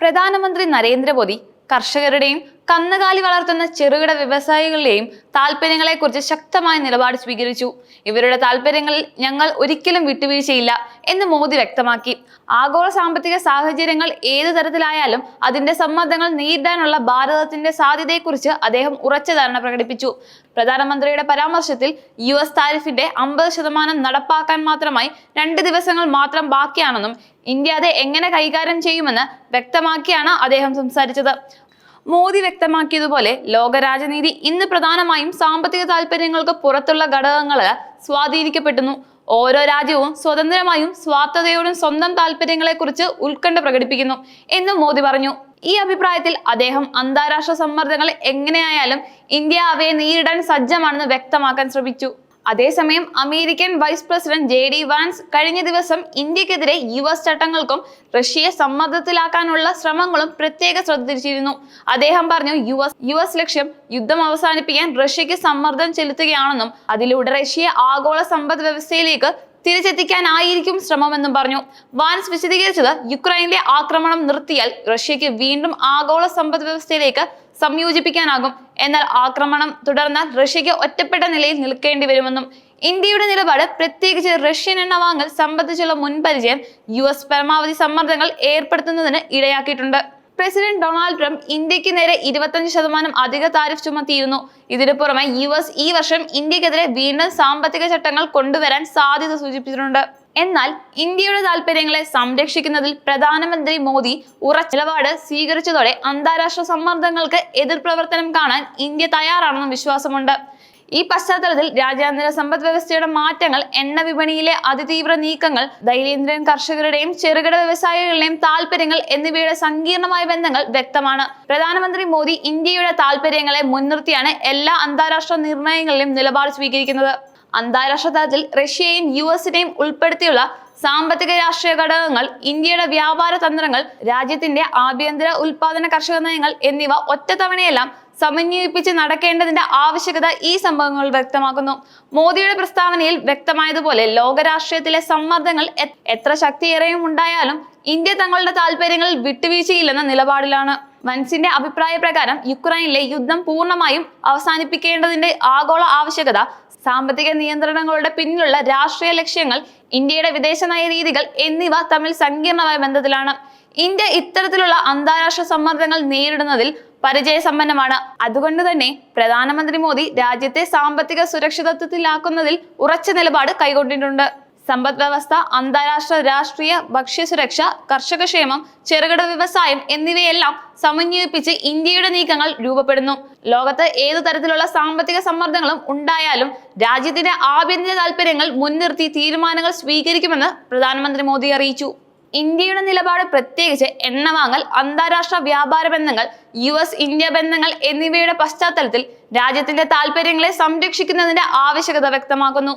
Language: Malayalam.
പ്രധാനമന്ത്രി നരേന്ദ്രമോദി കർഷകരുടെയും കന്നുകാലി വളർത്തുന്ന ചെറുകിട വ്യവസായികളുടെയും താല്പര്യങ്ങളെക്കുറിച്ച് ശക്തമായ നിലപാട് സ്വീകരിച്ചു. ഇവരുടെ താല്പര്യങ്ങളിൽ ഞങ്ങൾ ഒരിക്കലും വിട്ടുവീഴ്ചയില്ല എന്ന് മോദി വ്യക്തമാക്കി. ആഗോള സാമ്പത്തിക സാഹചര്യങ്ങൾ ഏതു തരത്തിലായാലും അതിന്റെ സമ്മർദ്ദങ്ങൾ നേരിടാനുള്ള ഭാരതത്തിന്റെ സാധ്യതയെക്കുറിച്ച് അദ്ദേഹം ഉറച്ച ധാരണ പ്രകടിപ്പിച്ചു. പ്രധാനമന്ത്രിയുടെ പരാമർശത്തിൽ യു എസ് താരിഫിന്റെ അമ്പത് ശതമാനം നടപ്പാക്കാൻ മാത്രമായി രണ്ട് ദിവസങ്ങൾ മാത്രം ബാക്കിയാണെന്നും ഇന്ത്യ അത് എങ്ങനെ കൈകാര്യം ചെയ്യുമെന്ന് വ്യക്തമാക്കിയാണ് അദ്ദേഹം സംസാരിച്ചത്. മോദി വ്യക്തമാക്കിയതുപോലെ ലോക രാജനീതി ഇന്ന് പ്രധാനമായും സാമ്പത്തിക താല്പര്യങ്ങൾക്ക് പുറത്തുള്ള ഘടകങ്ങൾ സ്വാധീനിക്കപ്പെടുന്നു. ഓരോ രാജ്യവും സ്വതന്ത്രമായും സ്വാർത്ഥതയോടും സ്വന്തം താല്പര്യങ്ങളെക്കുറിച്ച് ഉത്കണ്ഠ പ്രകടിപ്പിക്കുന്നു എന്നും മോദി പറഞ്ഞു. ഈ അഭിപ്രായത്തിൽ അദ്ദേഹം അന്താരാഷ്ട്ര സമ്മർദ്ദങ്ങൾ എങ്ങനെയായാലും ഇന്ത്യ അവയെ നേരിടാൻ സജ്ജമാണെന്ന് വ്യക്തമാക്കാൻ ശ്രമിച്ചു. അതേസമയം American vice president J D Vance കഴിഞ്ഞ ദിവസം ഇന്ത്യക്കെതിരെ യു എസ് ചട്ടങ്ങൾക്കും റഷ്യയെ സമ്മർദ്ദത്തിലാക്കാനുള്ള ശ്രമങ്ങളും പ്രത്യേക ശ്രദ്ധിച്ചിരുന്നു അദ്ദേഹം പറഞ്ഞു യു എസ് യു എസ് ലക്ഷ്യം യുദ്ധം അവസാനിപ്പിക്കാൻ റഷ്യക്ക് സമ്മർദ്ദം ചെലുത്തുകയാണെന്നും അതിലൂടെ റഷ്യയെ ആഗോള സമ്പദ് വ്യവസ്ഥയിലേക്ക് തിരിച്ചെത്തിക്കാനായിരിക്കും ശ്രമമെന്നും പറഞ്ഞു. വാൻസ് വിശദീകരിച്ചത് യുക്രൈനിലെ ആക്രമണം നിർത്തിയാൽ റഷ്യക്ക് വീണ്ടും ആഗോള സമ്പദ് വ്യവസ്ഥയിലേക്ക് സംയോജിപ്പിക്കാനാകും. എന്നാൽ ആക്രമണം തുടർന്നാൽ റഷ്യക്ക് ഒറ്റപ്പെട്ട നിലയിൽ നിൽക്കേണ്ടി വരുമെന്നും ഇന്ത്യയുടെ നിലപാട് പ്രത്യേകിച്ച് റഷ്യൻ എണ്ണ വാങ്ങൽ സംബന്ധിച്ചുള്ള മുൻപരിചയം യു എസ് പരമാവധി സമ്മർദ്ദങ്ങൾ ഏർപ്പെടുത്തുന്നതിന് ഇടയാക്കിയിട്ടുണ്ട്. പ്രസിഡന്റ് ഡൊണാൾഡ് ട്രംപ് ഇന്ത്യയ്ക്ക് നേരെ ഇരുപത്തഞ്ച് ശതമാനം അധിക താരിഫ് ചുമത്തിയിരുന്നു. ഇതിനു പുറമെ യു എസ് ഈ വർഷം ഇന്ത്യക്കെതിരെ വീണ്ടും സാമ്പത്തിക ചട്ടങ്ങൾ കൊണ്ടുവരാൻ സാധ്യത സൂചിപ്പിച്ചിട്ടുണ്ട്. എന്നാൽ ഇന്ത്യയുടെ താല്പര്യങ്ങളെ സംരക്ഷിക്കുന്നതിൽ പ്രധാനമന്ത്രി മോദി ഉറച്ച നിലപാട് സ്വീകരിച്ചതോടെ അന്താരാഷ്ട്ര സമ്മർദ്ദങ്ങൾക്ക് എതിർ പ്രവർത്തനം കാണാൻ ഇന്ത്യ തയ്യാറാണെന്നും വിശ്വാസമുണ്ട്. ഈ പശ്ചാത്തലത്തിൽ രാജ്യാന്തര സമ്പദ് വ്യവസ്ഥയുടെ മാറ്റങ്ങൾ എണ്ണ വിപണിയിലെ അതിതീവ്ര നീക്കങ്ങൾ ദൈനംദിന കർഷകരുടെയും ചെറുകിട വ്യവസായികളുടെയും താല്പര്യങ്ങൾ എന്നിവയുടെ സങ്കീർണമായ ബന്ധങ്ങൾ വ്യക്തമാണ്. പ്രധാനമന്ത്രി മോദി ഇന്ത്യയുടെ താല്പര്യങ്ങളെ മുൻനിർത്തിയാണ് എല്ലാ അന്താരാഷ്ട്ര നിർണയങ്ങളിലും നിലപാട് സ്വീകരിക്കുന്നത്. അന്താരാഷ്ട്ര തലത്തിൽ റഷ്യയെയും യു എസിനെയും ഉൾപ്പെടുത്തിയുള്ള സാമ്പത്തിക രാഷ്ട്രീയ ഘടകങ്ങൾ ഇന്ത്യയുടെ വ്യാപാര തന്ത്രങ്ങൾ രാജ്യത്തിന്റെ ആഭ്യന്തര ഉൽപാദന കർഷക നയങ്ങൾ എന്നിവ ഒറ്റത്തവണയെല്ലാം സമന്വയിപ്പിച്ച് നടക്കേണ്ടതിന്റെ ആവശ്യകത ഈ സംഭവങ്ങൾ വ്യക്തമാക്കുന്നു. മോദിയുടെ പ്രസ്താവനയിൽ വ്യക്തമായതുപോലെ ലോകരാഷ്ട്രീയത്തിലെ സമ്മർദ്ദങ്ങൾ എത്ര ശക്തിയേറെയും ഉണ്ടായാലും ഇന്ത്യ തങ്ങളുടെ താല്പര്യങ്ങളിൽ വിട്ടുവീഴ്ചയില്ലെന്ന നിലപാടിലാണ്. വൻസിന്റെ അഭിപ്രായ പ്രകാരം യുക്രൈനിലെ യുദ്ധം പൂർണമായും അവസാനിപ്പിക്കേണ്ടതിന്റെ ആഗോള ആവശ്യകത സാമ്പത്തിക നിയന്ത്രണങ്ങളുടെ പിന്നിലുള്ള രാഷ്ട്രീയ ലക്ഷ്യങ്ങൾ ഇന്ത്യയുടെ വിദേശ നയ രീതികൾ എന്നിവ തമ്മിൽ സങ്കീർണമായ ബന്ധത്തിലാണ്. ഇന്ത്യ ഇത്തരത്തിലുള്ള അന്താരാഷ്ട്ര സമ്മർദ്ദങ്ങൾ നേരിടുന്നതിൽ പരിചയസമ്പന്നമാണ്. അതുകൊണ്ട് തന്നെ പ്രധാനമന്ത്രി മോദി രാജ്യത്തെ സാമ്പത്തിക സുരക്ഷിതത്വത്തിലാക്കുന്നതിൽ ഉറച്ച നിലപാട് കൈക്കൊണ്ടിട്ടുണ്ട് സമ്പദ് വ്യവസ്ഥ അന്താരാഷ്ട്ര രാഷ്ട്രീയ ഭക്ഷ്യസുരക്ഷ കർഷകക്ഷേമം ചെറുകിട വ്യവസായം എന്നിവയെല്ലാം സമന്വയിപ്പിച്ച് ഇന്ത്യയുടെ നീക്കങ്ങൾ രൂപപ്പെടുന്നു. ലോകത്ത് ഏതു തരത്തിലുള്ള സാമ്പത്തിക സമ്മർദ്ദങ്ങളും ഉണ്ടായാലും രാജ്യത്തിന്റെ ആഭ്യന്തര താല്പര്യങ്ങൾ മുൻനിർത്തി തീരുമാനങ്ങൾ സ്വീകരിക്കുമെന്ന് പ്രധാനമന്ത്രി മോദി അറിയിച്ചു. ഇന്ത്യയുടെ നിലപാട് പ്രത്യേകിച്ച് എണ്ണ വാങ്ങൽ അന്താരാഷ്ട്ര വ്യാപാര ബന്ധങ്ങൾ യു എസ് ഇന്ത്യ ബന്ധങ്ങൾ എന്നിവയുടെ പശ്ചാത്തലത്തിൽ രാജ്യത്തിന്റെ താല്പര്യങ്ങളെ സംരക്ഷിക്കുന്നതിന്റെ ആവശ്യകത വ്യക്തമാക്കുന്നു.